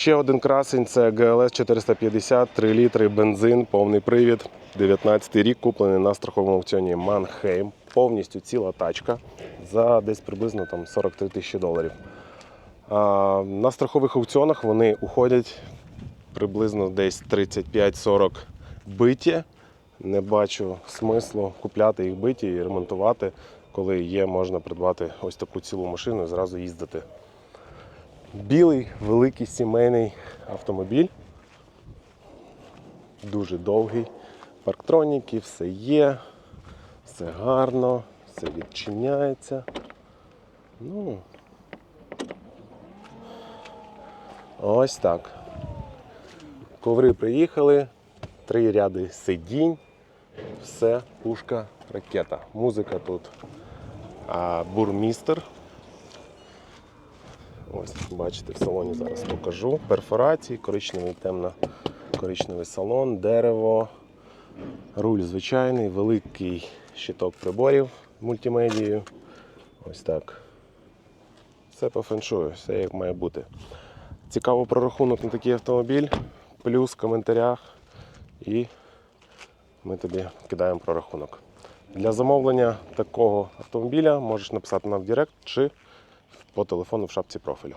Ще один красень це GLS 450, 3 літри, бензин, повний привід. 19 й рік куплений на страховому аукціоні Манхейм. Повністю ціла тачка за десь приблизно там 43 тисячі доларів. А, на страхових аукціонах вони уходять приблизно десь 35-40 биті. Не бачу смислу купляти їх биті і ремонтувати, коли є, можна придбати ось таку цілу машину і зразу їздити. Білий великий сімейний автомобіль. Дуже довгий. Парктроніки, все є, все гарно, все відчиняється. Ну, ось так. Коври приїхали, три ряди сидінь, все, пушка, ракета. Музика тут а, бурмістер. Ось, бачите, в салоні зараз покажу. Перфорації, коричневий, темно-коричневий салон, дерево, руль звичайний, великий щиток приборів мультимедією. Ось так. Все по феншую, все як має бути. Цікаво про рахунок на такий автомобіль, плюс в коментарях і ми тобі кидаємо про рахунок. Для замовлення такого автомобіля можеш написати нам в Директ чи по телефону в шапці профілю.